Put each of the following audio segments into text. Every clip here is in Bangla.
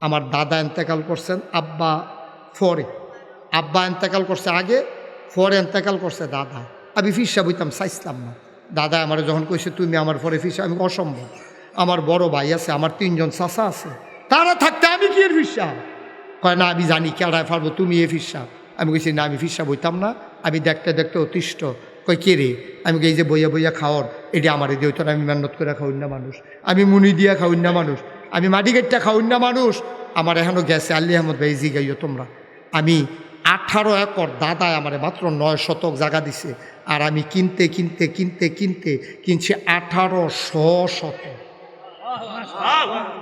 আমার দাদা এন্তেকাল করছেন, আব্বা ফরে। আব্বা এন্তেকাল করছে আগে, ফরে এন্তেকাল করছে দাদা। আমি ফিসা বইতাম, চাইছিলাম না। দাদা আমার যখন কইছে, তুমি আমার ফরে ফিসা আমি অসম্ভব। আমার বড় ভাই আছে, আমার তিনজন চাচা আছে। তারা থাকতে আমি কি এর ফিসা কয়, না, আমি জানি, কেডায় পারব, তুমি এ ফিসা আমি কইছি, না, আমি ফিসা বইতাম না, আমি দেখতে দেখতে অতিষ্ঠ। কয়, কে রে? আমি এই যে বইয়া বইয়া খাওয়ার। এটা আমার দিয়ে হইতো আমি মেহনত করে খাওয়াই না মানুষ। আমি মুনি দিয়া খাওয়াই না মানুষ। আমি মাটি গেটটা খাওয়াই না মানুষ। আমার এখনও গেছে, আল্লি আহমদ ভাই, জি গাইও তোমরা। আমি আঠারো একর দাদায় আমার মাত্র নয় শতক জায়গা দিছে। আর আমি কিনতে কিনতে কিনতে কিনতে কিনছি আঠারো শ শত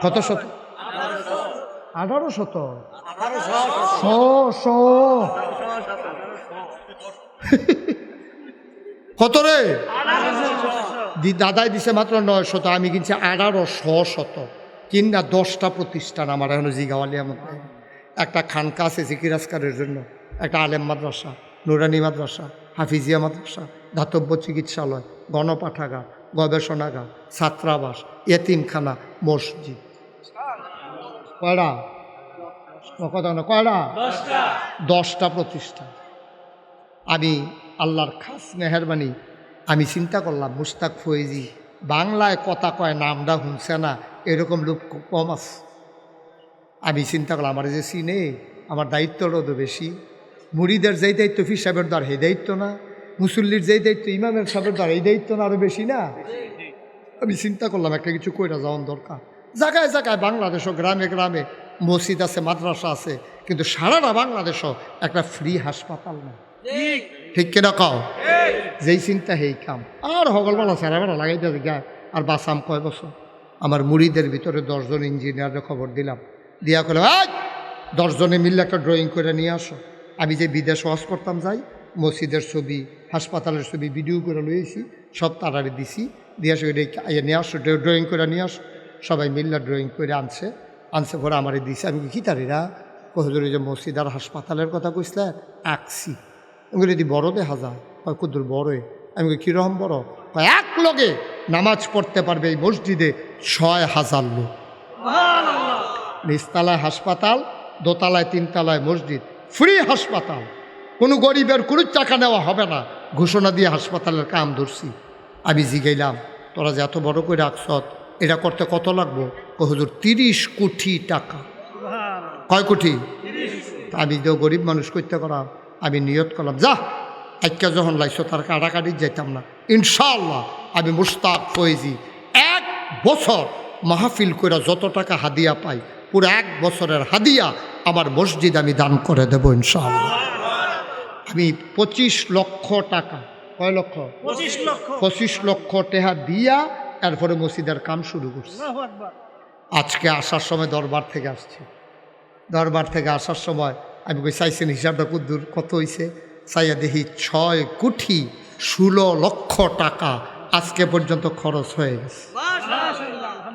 কত শত আঠারো শত শ। কত রে? দি দাদাই দিছে মাত্র নয় শত আমি কিনছি আঠারো শ শত। কিনা দশটা প্রতিষ্ঠান আমার এখনও জিগাওয়ালি আমার। একটা খানকা আছে জিকিরাজকারের জন্য একটা আলেম মাদ্রাসা নুরানি মাদ্রাসা হাফিজিয়া মাদ্রাসা ধাতব্য চিকিৎসালয় গণপাঠাগার গবেষণাগার ছাত্রাবাস এতিমখানা মসজিদ। কয়টা? কথা না কয়টা দশটা প্রতিষ্ঠান। আমি আল্লাহর খাস মেহরবানি আমি চিন্তা করলাম, মুস্তাক ফয়েজি বাংলায় কথা কয় নামটা শুনছে না, এরকম লোক কম আছে। আমি চিন্তা করলাম, আমার যে সিনে, আমার দায়িত্বটাও তো বেশি। মুড়িদের যেই দায়িত্ব ফির সাহেবের দ্বার এই দায়িত্ব না। মুসল্লির যেই দায়িত্ব, ইমামের সাহেবের দ্বার, এই দায়িত্ব না আরও বেশি না। আমি চিন্তা করলাম, একটা কিছু কইরা যাওয়ার দরকার। জায়গায় জায়গায় বাংলাদেশও গ্রামে গ্রামে মসজিদ আছে, মাদ্রাসা আছে, কিন্তু সারাটা বাংলাদেশও একটা ফ্রি হাসপাতাল না। ঠিক কিনা কও? যেই চিন্তা হেই কাম। আর হগলবেলা সারাবেলা লাগাইতে গা আর বাসাম কয় বছর আমার মুড়িদের ভিতরে দশজন ইঞ্জিনিয়ারের খবর দিলাম। দিয়া আজ দশজনে মিললে একটা ড্রয়িং করে নিয়ে আসো। আমি যে বিদেশ ওয়াজ করতাম যাই মসজিদের ছবি হাসপাতালের ছবি ভিডিও করে লইয়েছি সব তারারে দিছি। দিয়ে আসো এটা নিয়ে আসো ড্রয়িং করে নিয়ে আসো। সবাই মিল্লা ড্রয়িং করে আনছে। আনছে পরে আমারে দিছে। আমি কি তারিরা? কহদুরি যে মসজিদ আর হাসপাতালের কথা কইসলে আঁকছি। আমি যদি বড় দেখা যায় কয় কুদুর বড়ই আমি কীরকম বড়? কয় এক লোকে নামাজ পড়তে পারবে এই মসজিদে ছয় হাজার লোক। নিচতলায় হাসপাতাল দোতলায় তিনতলায় মসজিদ ফ্রি হাসপাতাল। কোনো গরিবের কোনো টাকা নেওয়া হবে না। ঘোষণা দিয়ে হাসপাতালের কাম ধরছি। আমি জিগাইলাম তোরা যে এত বড় করে রাখছ এটা করতে কত লাগবো? ও হুজুর তিরিশ কোটি টাকা। কয় কোটি? আমি তো গরিব মানুষ করতে করাম। আমি নিয়ত করলাম যা একটা যখন লাইছো তার কাটাকাটি যাইতাম না। ইনশাল্লাহ আমি মুস্তাক ফয়েজি। এক বছর মাহফিল করে যত টাকা হাদিয়া পাই পুরো এক বছরের হাদিয়া আমার মসজিদ আমি দান করে দেব ইনশাল্লাহ আমি পঁচিশ লক্ষ টাকা কয় লক্ষ? পঁচিশ লক্ষ। পঁচিশ লক্ষ টাকা দিয়া এরপরে মসজিদের কাম শুরু করছি। আজকে আসার সময় দরবার থেকে আসছে। দরবার থেকে আসার সময় আমি কই, চাইছেন হিসাবটা কুদ্দুর, কত হয়েছে চাইয়া দেখি ছয় কোটি ষোলো লক্ষ টাকা আজকে পর্যন্ত খরচ হয়ে গেছে।